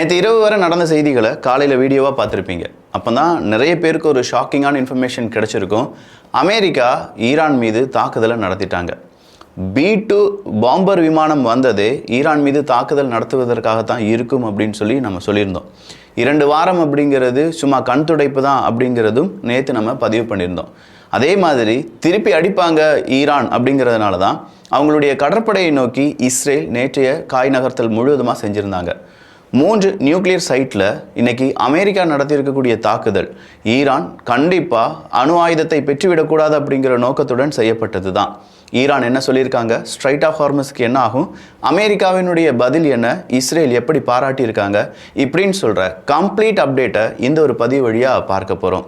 நேற்று இரவு வரை நடந்த செய்திகளை காலையில் வீடியோவாக பார்த்துருப்பீங்க. அப்போ தான் நிறைய பேருக்கு ஒரு ஷாக்கிங்கான இன்ஃபர்மேஷன் கிடைச்சிருக்கும். அமெரிக்கா ஈரான் மீது தாக்குதலை நடத்திட்டாங்க. பி டூ பாம்பர் விமானம் வந்ததே ஈரான் மீது தாக்குதல் நடத்துவதற்காகத்தான் இருக்கும் அப்படின்னு சொல்லி நம்ம சொல்லியிருந்தோம். இரண்டு வாரம் அப்படிங்கிறது சும்மா கண் துடைப்பு தான் அப்படிங்கிறதும் நேற்று நம்ம பதிவு பண்ணியிருந்தோம். அதே மாதிரி திருப்பி அடிப்பாங்க ஈரான் அப்படிங்கிறதுனால தான் அவங்களுடைய கடற்படையை நோக்கி இஸ்ரேல் நேற்றைய காய் நகர்த்தல் முழுவதுமாக செஞ்சுருந்தாங்க. மூன்று நியூக்ளியர் சைட்டில் இன்னைக்கு அமெரிக்கா நடத்தியிருக்கக்கூடிய தாக்குதல். ஈரான் கண்டிப்பாக அணு ஆயுதத்தை பெற்றுவிடக்கூடாது அப்படிங்கிற நோக்கத்துடன் செய்யப்பட்டது தான் ஈரான் என்ன சொல்லியிருக்காங்க? ஸ்ட்ரைட் ஆஃப் ஹார்மஸ்க்கு என்ன ஆகும்? அமெரிக்காவினுடைய பதில் என்ன? இஸ்ரேல் எப்படி பாராட்டியிருக்காங்க? இப்படின்னு சொல்கிற கம்ப்ளீட் அப்டேட்டை இந்த ஒரு பதிவு வழியாக பார்க்க போகிறோம்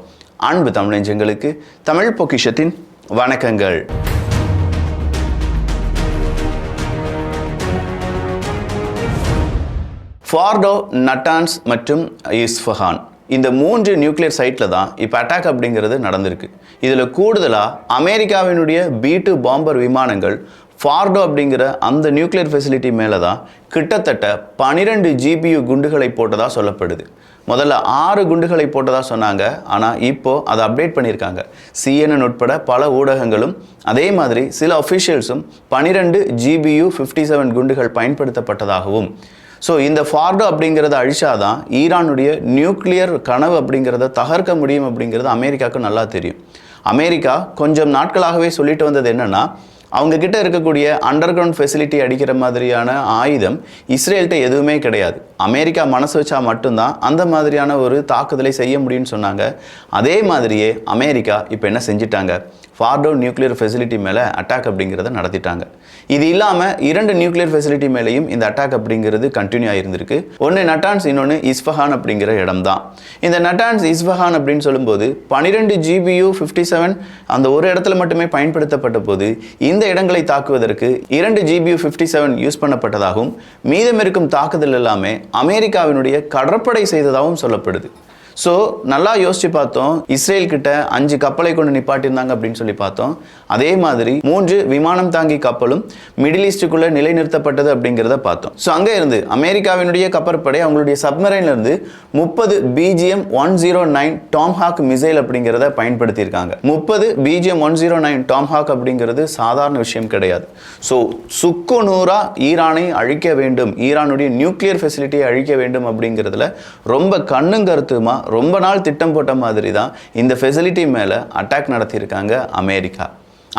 அன்பு தமிழஞ்சங்களுக்கு தமிழ் பொக்கிஷத்தின் வணக்கங்கள். ஃபார்டோ நட்டான்ஸ் மற்றும் இஸ்ஃபஹான். இந்த மூன்று நியூக்ளியர் சைட்டில் தான் இப்போ அட்டாக் அப்படிங்கிறது நடந்திருக்கு. இதில் கூடுதலாக அமெரிக்காவினுடைய பி டூ பாம்பர் விமானங்கள் ஃபார்டோ அப்படிங்கிற அந்த நியூக்ளியர் ஃபெசிலிட்டி மேலே தான் கிட்டத்தட்ட பனிரெண்டு ஜிபியு குண்டுகளை போட்டதாக சொல்லப்படுது. முதல்ல ஆறு குண்டுகளை போட்டதாக சொன்னாங்க. ஆனால் இப்போது அதை அப்டேட் பண்ணியிருக்காங்க. சிஎன்என் உட்பட பல ஊடகங்களும் அதே மாதிரி சில அஃபிஷியல்ஸும் பனிரெண்டு ஜிபியு ஃபிஃப்டி செவன் குண்டுகள் பயன்படுத்தப்பட்டதாகவும் ஸோ இந்த ஃபார்டோ அப்படிங்கிறத அழிச்சாதான் ஈரானுடைய நியூக்ளியர் கனவு அப்படிங்கிறத தகர்க்க முடியும் அப்படிங்கிறது அமெரிக்காவுக்கு நல்லா தெரியும். அமெரிக்கா கொஞ்சம் நாட்களாகவே சொல்லிட்டு வந்தது என்னென்னா அவங்கக்கிட்ட இருக்கக்கூடிய அண்டர் கிரவுண்ட் ஃபெசிலிட்டி அடிக்கிற மாதிரியான ஆயுதம் இஸ்ரேல்கிட்ட எதுவுமே கிடையாது. அமெரிக்கா மனசு வச்சா மட்டும்தான் அந்த மாதிரியான ஒரு தாக்குதலை செய்ய முடியும்னு சொன்னாங்க. அதே மாதிரியே அமெரிக்கா இப்போ என்ன செஞ்சிட்டாங்க? ஃபார்டோ நியூக்ளியர் ஃபெசிலிட்டி மேலே அட்டாக் அப்படிங்கிறத நடத்திட்டாங்க. இது இல்லாமல் இரண்டு நியூக்ளியர் ஃபெசிலிட்டி மேலேயும் இந்த அட்டாக் அப்படிங்கிறது கண்டினியூ ஆயிருந்திருக்கு. ஒன்று நட்டான்ஸ் இன்னொன்று இஸ்ஃபஹான் அப்படிங்கிற இடம் தான் இந்த நட்டான்ஸ் இஸ்ஃபஹான் அப்படின்னு சொல்லும்போது பன்னிரெண்டு ஜிபியு ஃபிஃப்டி செவன் அந்த ஒரு இடத்துல மட்டுமே பயன்படுத்தப்பட்ட போது இந்த இடங்களை தாக்குவதற்கு இரண்டு ஜிபியு ஃபிஃப்டி செவன் யூஸ் பண்ணப்பட்டதாகவும் மீதம் இருக்கும் தாக்குதல் எல்லாமே அமெரிக்காவினுடைய கடற்படை செய்ததாகவும் சொல்லப்படுது. ஸோ நல்லா யோசிச்சு பார்த்தோம். இஸ்ரேல் கிட்ட அஞ்சு கப்பலை கொண்டு நிப்பாட்டியிருந்தாங்க அப்படின்னு சொல்லி பார்த்தோம். அதே மாதிரி மூன்று விமானம் தாங்கி கப்பலும் மிடில் ஈஸ்டுக்குள்ளே நிலைநிறுத்தப்பட்டது அப்படிங்கிறத பார்த்தோம். ஸோ அங்கே இருந்து அமெரிக்காவினுடைய கப்பற்படை அவங்களுடைய சப்மரைன்லேருந்து முப்பது BGM one zero nine Tomahawk missile அப்படிங்கிறத பயன்படுத்தியிருக்காங்க. முப்பது BGM one zero nine Tomahawk அப்படிங்கிறது சாதாரண விஷயம் கிடையாது. ஸோ சுக்கு நூறாக ஈரானை அழிக்க வேண்டும் ஈரானுடைய நியூக்ளியர் ஃபெசிலிட்டியை அழிக்க வேண்டும் அப்படிங்கிறதுல ரொம்ப கண்ணும் கருத்துமா ரொம்ப நாள் திட்டம் போட்ட மாதிரி தான் இந்த ஃபெசிலிட்டி மேலே அட்டாக் நடத்தியிருக்காங்க அமெரிக்கா.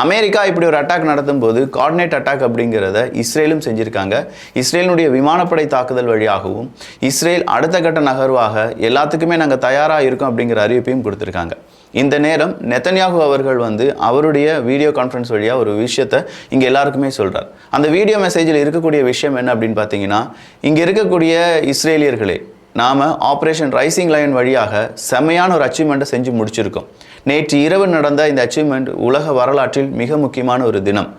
அமெரிக்கா இப்படி ஒரு அட்டாக் நடத்தும் போது கார்டினேட் அட்டாக் அப்படிங்கிறத இஸ்ரேலும் செஞ்சுருக்காங்க. இஸ்ரேலினுடைய விமானப்படை தாக்குதல் வழியாகவும் இஸ்ரேல் அடுத்த கட்ட நகர்வாக எல்லாத்துக்குமே நாங்கள் தயாராக இருக்கோம் அப்படிங்கிற அறிவிப்பையும் கொடுத்துருக்காங்க. இந்த நேரம் நெத்தன்யாகு அவர்கள் வந்து அவருடைய வீடியோ கான்ஃபரன்ஸ் வழியாக ஒரு விஷயத்தை இங்கே எல்லாருக்குமே சொல்கிறார் அந்த வீடியோ மெசேஜில் இருக்கக்கூடிய விஷயம் என்ன அப்படின்னு பார்த்தீங்கன்னா இங்கே இருக்கக்கூடிய இஸ்ரேலியர்களே நாம் ஆப்ரேஷன் ரைசிங் லைன் வழியாக செம்மையான ஒரு அச்சீவ்மெண்ட்டை செஞ்சு முடிச்சிருக்கோம். நேற்று இரவு நடந்த இந்த அச்சீவ்மெண்ட் உலக வரலாற்றில் மிக முக்கியமான ஒரு தினம்.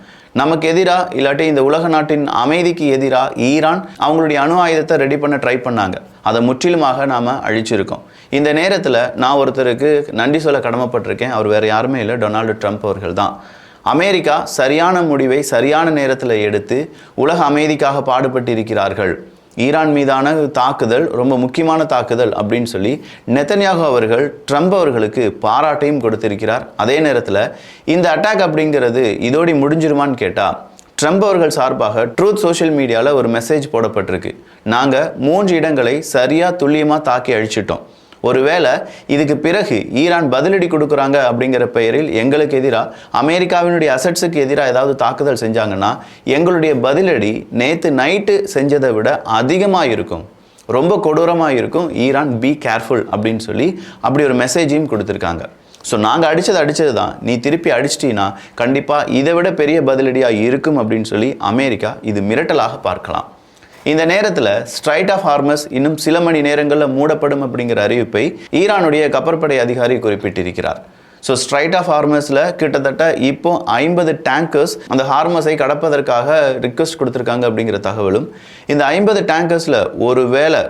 நமக்கு எதிராக இல்லாட்டி இந்த உலக நாட்டின் அமைதிக்கு எதிராக ஈரான் அவங்களுடைய அணு ஆயுதத்தை ரெடி பண்ண ட்ரை பண்ணாங்க. அதை முற்றிலுமாக நாம் அழிச்சிருக்கோம். இந்த நேரத்தில் நான் ஒருத்தருக்கு நன்றி சொல்ல கடமைப்பட்டிருக்கேன். அவர் வேறு யாருமே இல்லை. டொனால்டு ட்ரம்ப் அவர்கள் தான். அமெரிக்கா சரியான முடிவை சரியான நேரத்தில் எடுத்து உலக அமைதிக்காக பாடுபட்டிருக்கிறார்கள். ஈரான் மீதான தாக்குதல் ரொம்ப முக்கியமான தாக்குதல் அப்படின்னு சொல்லி நெத்தன்யாகு அவர்கள் ட்ரம்ப் அவர்களுக்கு பாராட்டையும் கொடுத்திருக்கிறார். அதே நேரத்தில் இந்த அட்டாக் அப்படிங்கிறது இதோடி முடிஞ்சிருமான்னு கேட்டால் ட்ரம்ப் அவர்கள் சார்பாக ட்ரூத் சோஷியல் மீடியாவில் ஒரு மெசேஜ் போடப்பட்டிருக்கு. நாங்கள் மூன்று இடங்களை சரியாக துல்லியமாக தாக்கி அழிச்சிட்டோம். ஒருவேளை இதுக்கு பிறகு ஈரான் பதிலடி கொடுக்குறாங்க அப்படிங்கிற பெயரில் எங்களுக்கு எதிராக அமெரிக்காவினுடைய அசட்ஸுக்கு எதிராக ஏதாவது தாக்குதல் செஞ்சாங்கன்னா எங்களுடைய பதிலடி நேற்று நைட்டு செஞ்சதை விட அதிகமாக இருக்கும். ரொம்ப கொடூரமாக இருக்கும். ஈரான் பி கேர்ஃபுல் அப்படின்னு சொல்லி அப்படி ஒரு மெசேஜையும் கொடுத்துருக்காங்க. ஸோ நாங்கள் அடித்தது அடித்தது தான் நீ திருப்பி அடிச்சிட்டின்னா கண்டிப்பாக இதை விட பெரிய பதிலடியாக இருக்கும் அப்படின்னு சொல்லி அமெரிக்கா இது மிரட்டலாக பார்க்கலாம். இந்த நேரத்தில் ஸ்ட்ரைட் ஆஃப் ஹார்மஸ் இன்னும் சில மணி நேரங்களில் மூடப்படும் அப்படிங்கிற அறிவிப்பை ஈரானுடைய கப்பற்படை அதிகாரி குறிப்பிட்டிருக்கிறார். ஸோ ஸ்ட்ரைட் ஆஃப் ஹார்மஸில் கிட்டத்தட்ட இப்போ ஐம்பது டேங்கர்ஸ் அந்த ஹார்மஸை கடப்பதற்காக ரிக்வஸ்ட் கொடுத்துருக்காங்க அப்படிங்கிற தகவலும் இந்த ஐம்பது டேங்கர்ஸில் ஒரு வேளை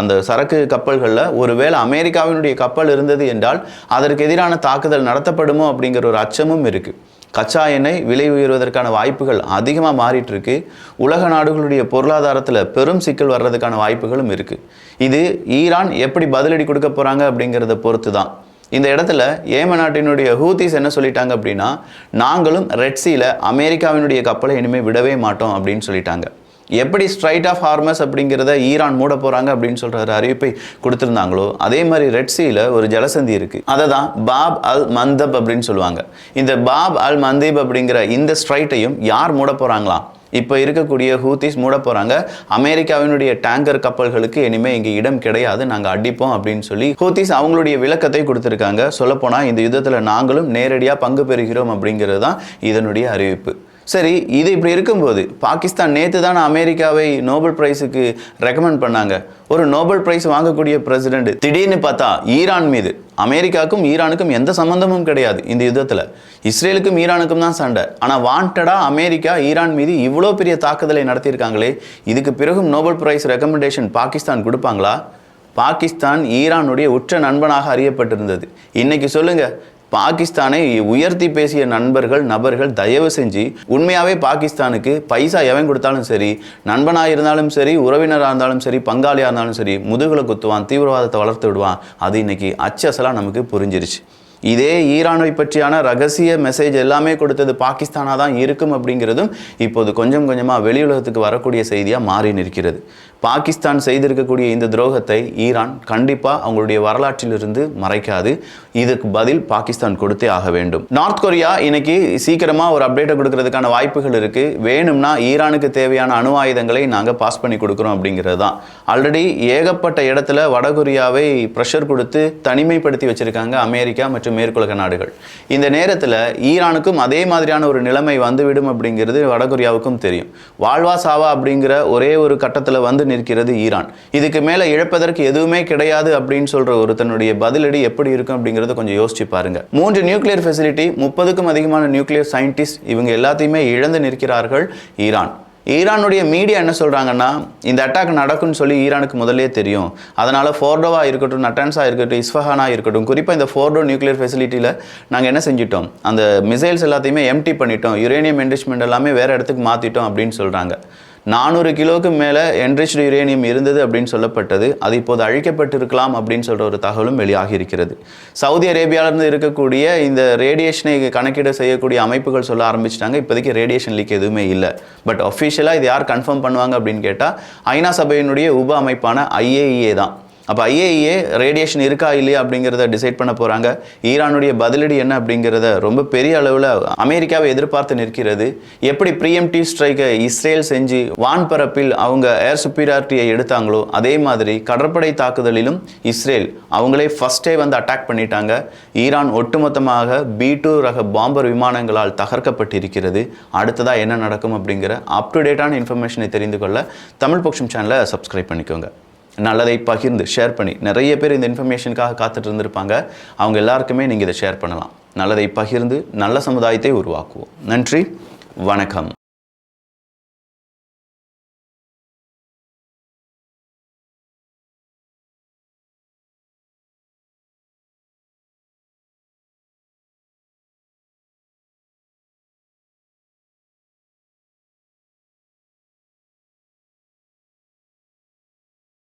அந்த சரக்கு கப்பல்களில் ஒருவேளை அமெரிக்காவினுடைய கப்பல் இருந்தது என்றால் அதற்கு எதிரான தாக்குதல் நடத்தப்படுமோ அப்படிங்கிற ஒரு அச்சமும் இருக்குது கச்சா எண்ணெய் விலை உயர்வதற்கான வாய்ப்புகள் அதிகமாக மாறிட்டு இருக்கு உலக நாடுகளுடைய பொருளாதாரத்தில் பெரும் சிக்கல் வர்றதுக்கான வாய்ப்புகளும் இருக்குது இது ஈரான் எப்படி பதிலடி கொடுக்க போகிறாங்க அப்படிங்கிறத பொறுத்து தான் இந்த இடத்துல ஏம நாட்டினுடைய ஹூத்திஸ் என்ன சொல்லிட்டாங்க அப்படின்னா நாங்களும் ரெட்சியில் அமெரிக்காவினுடைய கப்பலை இனிமேல் விடவே மாட்டோம் அப்படின்னு சொல்லிட்டாங்க. எப்படி ஸ்ட்ரைட் ஆஃப் ஹார்மஸ் அப்படிங்கிறத ஈரான் மூட போகிறாங்க அப்படின்னு சொல்கிற ஒரு அறிவிப்பை கொடுத்துருந்தாங்களோ அதே மாதிரி ரெட் சீல ஒரு ஜலசந்தி இருக்குது அதை தான் பாப் அல் மந்தப் அப்படின்னு சொல்லுவாங்க. இந்த பாப் அல் மந்தீப் அப்படிங்கிற இந்த ஸ்ட்ரைட்டையும் யார் மூட போகிறாங்களாம் இப்போ இருக்கக்கூடிய ஹூத்திஸ் மூட போகிறாங்க அமெரிக்காவினுடைய டேங்கர் கப்பல்களுக்கு இனிமேல் இங்கே இடம் கிடையாது நாங்கள் அடிப்போம் அப்படின்னு சொல்லி ஹூத்திஸ் அவங்களுடைய விளக்கத்தை கொடுத்துருக்காங்க. சொல்லப்போனால் இந்த யுத்தத்தில் நாங்களும் நேரடியாக பங்கு பெறுகிறோம் அப்படிங்கிறது தான் இதனுடைய அறிவிப்பு. சரி இது இப்படி இருக்கும்போது பாகிஸ்தான் நேற்று தானே அமெரிக்காவை நோபல் பிரைஸுக்கு ரெக்கமெண்ட் பண்ணாங்க. ஒரு நோபல் பிரைஸ் வாங்கக்கூடிய பிரசிடென்ட் திடீர்னு பார்த்தா ஈரான் மீது. அமெரிக்காவுக்கும் ஈரானுக்கும் எந்த சம்மந்தமும் கிடையாது இந்த யுத்தத்தில். இஸ்ரேலுக்கும் ஈரானுக்கும் தான் சண்டை. ஆனால் வாண்டடாக அமெரிக்கா ஈரான் மீது இவ்வளோ பெரிய தாக்குதலை நடத்தியிருக்காங்களே இதுக்கு பிறகும் நோபல் பிரைஸ் ரெக்கமெண்டேஷன் பாகிஸ்தான் கொடுப்பாங்களா? பாகிஸ்தான் ஈரானுடைய உற்ற நண்பனாக அறியப்பட்டிருந்தது. இன்னைக்கு சொல்லுங்கள் பாகிஸ்தானை உயர்த்தி பேசிய நண்பர்கள் நபர்கள் தயவு செஞ்சு உண்மையாகவே பாகிஸ்தானுக்கு பைசா எவன் கொடுத்தாலும் சரி நண்பனாக இருந்தாலும் சரி உறவினராக இருந்தாலும் சரி பங்காளியாக இருந்தாலும் சரி முதுகில் குத்துவான் தீவிரவாதத்தை வளர்த்து விடுவான். அது இன்னைக்கு அச்சசலாக நமக்கு புரிஞ்சிருச்சு. இதே ஈரானை பற்றியான ரகசிய மெசேஜ் எல்லாமே கொடுத்தது பாகிஸ்தானாக தான் இருக்கும் அப்படிங்கிறதும் இப்போது கொஞ்சம் கொஞ்சமாக வெளியுலகத்துக்கு வரக்கூடிய செய்தியாக மாறி நிற்கிறது. பாகிஸ்தான் செய்திருக்கக்கூடிய இந்த துரோகத்தை ஈரான் கண்டிப்பாக அவங்களுடைய வரலாற்றிலிருந்து மறைக்காது. இதுக்கு பதில் பாகிஸ்தான் கொடுத்தே ஆக வேண்டும். நார்த் கொரியா இன்னைக்கு சீக்கிரமாக ஒரு அப்டேட்டை கொடுக்கறதுக்கான வாய்ப்புகள் இருக்குது வேணும்னா ஈரானுக்கு தேவையான அணு ஆயுதங்களை நாங்கள் பாஸ் பண்ணி கொடுக்குறோம் அப்படிங்கிறது தான். ஆல்ரெடி ஏகப்பட்ட இடத்துல வடகொரியாவை ப்ரெஷர் கொடுத்து தனிமைப்படுத்தி வச்சிருக்காங்க அமெரிக்கா மற்றும் மேற்குலக நாடுகள். இந்த நேரத்தில் ஈரானுக்கும் அதே மாதிரியான ஒரு நிலைமை வந்துவிடும் அப்படிங்கிறது வடகொரியாவுக்கும் தெரியும். வாழ்வா சாவா அப்படிங்கிற ஒரே ஒரு கட்டத்தில் வந்து நிற்கிறது ஈரான். இதுக்கு மேலே இழப்பதற்கு எதுவுமே கிடையாது அப்படின்னு சொல்ற ஒரு தன்னுடைய பதிலடி எப்படி இருக்கும் அப்படிங்கிறத கொஞ்சம் யோசிச்சு பாருங்க. மூன்று நியூக்ளியர் ஃபெசிலிட்டி முப்பதுக்கும் அதிகமான நியூக்ளியர் சயின்டிஸ்ட் இவங்க எல்லாத்தையுமே இழந்து நிற்கிறார்கள் ஈரான். ஈரானுடைய மீடியா என்ன சொல்கிறாங்கன்னா இந்த அட்டாக் நடக்கும்னு சொல்லி ஈரானுக்கு முதலே தெரியும். அதனால் ஃபோர்டோவா இருக்கட்டும் நட்டான்ஸா இருக்கட்டும் இஸ்ஃபஹானாக இருக்கட்டும் குறிப்பாக இந்த ஃபோர்டோ நியூக்ளியர் ஃபெசிலிட்டியில் நாங்கள் என்ன செஞ்சிட்டோம்? அந்த மிசைல்ஸ் எல்லாத்தையுமே எம்டி பண்ணிட்டோம். யுரேனியம் என்ரிச்மெண்ட் எல்லாமே வேறு இடத்துக்கு மாற்றிட்டோம் அப்படின்னு சொல்கிறாங்க நானூறு கிலோவுக்கு மேலே என்ரிச்டு யுரேனியம் இருந்தது அப்படின்னு சொல்லப்பட்டது. அது இப்போது அழிக்கப்பட்டிருக்கலாம் அப்படின்னு சொல்கிற ஒரு தகவலும் வெளியாகி இருக்கிறது சவுதி அரேபியாவிலிருந்து இருக்கக்கூடிய இந்த ரேடியேஷனை கணக்கீடு செய்யக்கூடிய அமைப்புகள் சொல்ல ஆரம்பிச்சிட்டாங்க. இப்போதைக்கு ரேடியேஷன் லீக் எதுவுமே இல்லை. பட் அஃபிஷியலாக இது யார் கன்ஃபார்ம் பண்ணுவாங்க அப்படின்னு கேட்டால் ஐநா சபையினுடைய உப அமைப்பான ஐஏஇஏ தான். அப்போ ஐஏஇஏ ரேடியேஷன் இருக்கா இல்லையா அப்படிங்கிறத டிசைட் பண்ண போகிறாங்க ஈரானுடைய பதிலடி என்ன அப்படிங்கிறத ரொம்ப பெரிய அளவில் அமெரிக்காவை எதிர்பார்த்து நிற்கிறது. எப்படி ப்ரீஎம்டிவ் ஸ்ட்ரைக்கை இஸ்ரேல் செஞ்சு வான்பரப்பில் அவங்க ஏர் சுப்பீரியாரிட்டியை எடுத்தாங்களோ அதே மாதிரி கடற்படை தாக்குதலிலும் இஸ்ரேல் அவங்களே ஃபஸ்ட்டே வந்து அட்டாக் பண்ணிட்டாங்க. ஈரான் ஒட்டுமொத்தமாக பி டூ ரக பாம்பர் விமானங்களால் தகர்க்கப்பட்டிருக்கிறது. அடுத்ததாக என்ன நடக்கும் அப்படிங்கிற அப் டு டேட்டான இன்ஃபர்மேஷனை தெரிந்து கொள்ள தமிழ் பக்ஷம் சேனலை சப்ஸ்கிரைப் பண்ணிக்கோங்க. நல்லதை பகிர்ந்து ஷேர் பண்ணி. நிறைய பேர் இந்த இன்ஃபர்மேஷனுக்காக காத்துட்டு இருந்திருப்பாங்க. அவங்க எல்லாருக்குமே நீங்கள் இதை ஷேர் பண்ணலாம். நல்லதை பகிர்ந்து நல்ல சமுதாயத்தை உருவாக்குவோம். நன்றி வணக்கம்.